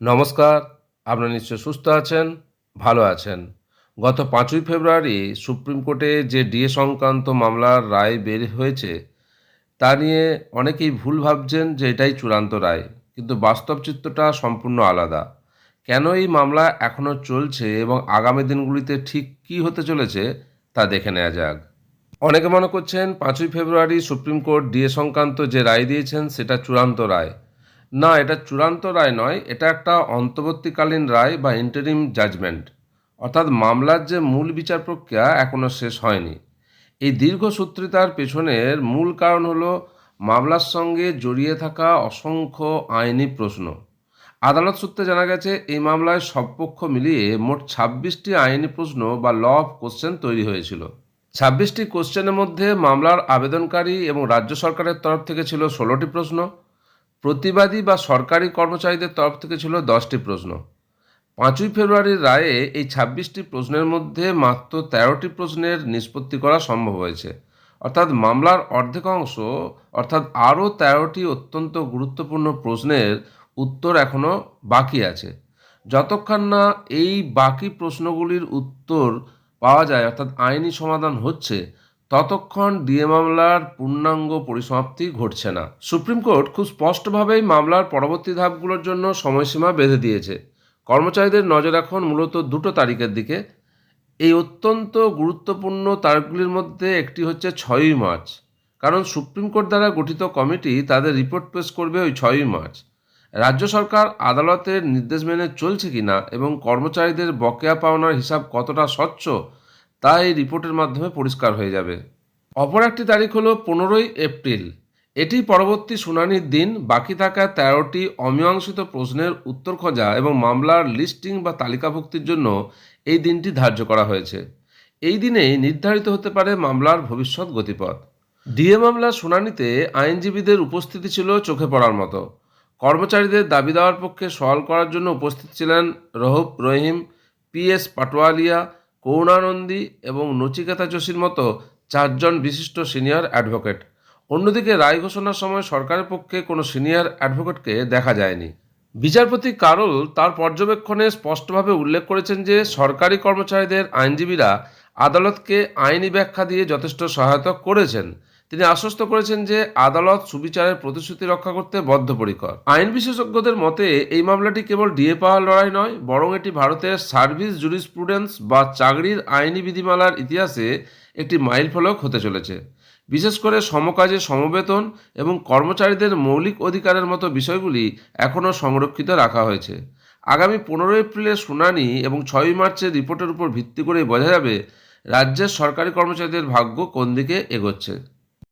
নমস্কার, আপনারা নিশ্চয় সুস্থ আছেন, ভালো আছেন। গত পাঁচই ফেব্রুয়ারি সুপ্রিম কোর্টে যে ডিএ সংক্রান্ত মামলার রায় বের হয়েছে, তা নিয়ে অনেকেই ভুল ভাবছেন যে এটাই চূড়ান্ত রায়, কিন্তু বাস্তব চিত্রটা সম্পূর্ণ আলাদা। কেন এই মামলা এখনও চলছে এবং আগামী দিনগুলিতে ঠিক কী হতে চলেছে, তা দেখে নেওয়া যাক। অনেকে মনে করছেন পাঁচই ফেব্রুয়ারি সুপ্রিম কোর্ট ডিএ সংক্রান্ত যে রায় দিয়েছেন, সেটা চূড়ান্ত রায়। না, এটা চূড়ান্ত রায় নয়, এটা একটা অন্তর্বর্তীকালীন রায় বা ইন্টারিম জাজমেন্ট অর্থাৎ মামলার যে মূল বিচার প্রক্রিয়া এখনও শেষ হয়নি। এই দীর্ঘসূত্রিতার পেছনের মূল কারণ হলো মামলার সঙ্গে জড়িয়ে থাকা অসংখ্য আইনি প্রশ্ন। আদালত সূত্রে জানা গেছে, এই মামলায় সব পক্ষ মিলিয়ে মোট ছাব্বিশটি আইনি প্রশ্ন বা ল অফ কোশ্চেন তৈরি হয়েছিল। ছাব্বিশটি কোশ্চেনের মধ্যে মামলার আবেদনকারী এবং রাজ্য সরকারের তরফ থেকে ছিল ষোলোটি প্রশ্ন। প্রতিবাদী বা সরকারি কর্মচারীদের তরফ থেকে ছিল দশটি প্রশ্ন। পাঁচই ফেব্রুয়ারির রায়ে এই ছাব্বিশটি প্রশ্নের মধ্যে মাত্র তেরোটি প্রশ্নের নিষ্পত্তি করা সম্ভব হয়েছে। অর্থাৎ মামলার অর্ধেক অংশ, অর্থাৎ আরও তেরোটি অত্যন্ত গুরুত্বপূর্ণ প্রশ্নের উত্তর এখনও বাকি আছে। যতক্ষণ না এই বাকি প্রশ্নগুলির উত্তর পাওয়া যায়, অর্থাৎ আইনি সমাধান হচ্ছে ততক্ষণ ডিএ মামলার পূর্ণাঙ্গ পরিসমাপ্তি ঘটছে না। সুপ্রিম কোর্ট খুব স্পষ্টভাবেই মামলার পরবর্তী ধাপগুলোর জন্য সময়সীমা বেঁধে দিয়েছে। কর্মচারীদের নজর এখন মূলত দুটো তারিখের দিকে। এই অত্যন্ত গুরুত্বপূর্ণ তারিখগুলির মধ্যে একটি হচ্ছে ছয়ই মার্চ। কারণ সুপ্রিম কোর্ট দ্বারা গঠিত কমিটি তাদের রিপোর্ট পেশ করবে ওই ছয়ই মার্চ। রাজ্য সরকার আদালতের নির্দেশ মেনে চলছে কিনা এবং কর্মচারীদের বকেয়া পাওনার হিসাব কতটা স্বচ্ছ তা এই রিপোর্টের মাধ্যমে পরিষ্কার হয়ে যাবে। অপর একটি তারিখ হলো পনেরোই এপ্রিল। এটি পরবর্তী শুনানির দিন। বাকি থাকা তেরোটি অমীমাংসিত প্রশ্নের উত্তর খোঁজা এবং মামলার লিস্টিং বা তালিকাভুক্তির জন্য এই দিনটি ধার্য করা হয়েছে। এই দিনেই নির্ধারিত হতে পারে মামলার ভবিষ্যৎ গতিপথ। ডিএ মামলার শুনানিতে আইনজীবীদের উপস্থিতি ছিল চোখে পড়ার মতো। কর্মচারীদের দাবি দেওয়ার পক্ষে সওয়াল করার জন্য উপস্থিত ছিলেন রহুব রহিম, পি এস পাটোয়ালিয়া করুণানন্দী এবং নচিকেতা যোশীর মতো চারজন বিশিষ্ট সিনিয়র অ্যাডভোকেট। অন্যদিকে রায় ঘোষণার সময় সরকারের পক্ষে কোনো সিনিয়র অ্যাডভোকেটকে দেখা যায়নি। বিচারপতি কারল তার পর্যবেক্ষণে স্পষ্টভাবে উল্লেখ করেছেন যে সরকারি কর্মচারীদের আইনজীবীরা আদালতকে আইনি ব্যাখ্যা দিয়ে যথেষ্ট সহায়তা করেছেন। তিনি আশ্বস্ত করেছেন যে আদালত সুবিচারের প্রতিশ্রুতি রক্ষা করতে বদ্ধপরিকর। আইন বিশেষজ্ঞদের মতে, এই মামলাটি কেবল ডিএ পাওয়ার লড়াই নয়, বরং এটি ভারতের সার্ভিস জুরিসপ্রুডেন্স বা চাকরির আইনি বিধিমালার ইতিহাসে একটি মাইলফলক হতে চলেছে। বিশেষ করে সমকাজে সমবেতন এবং কর্মচারীদের মৌলিক অধিকারের মতো বিষয়গুলি এখনও সংরক্ষিত রাখা হয়েছে। আগামী পনেরো এপ্রিলের শুনানি এবং ছয়ই মার্চের রিপোর্টের উপর ভিত্তি করে বোঝা যাবে, রাজ্যের সরকারি কর্মচারীদের ভাগ্য কোন দিকে এগোচ্ছে।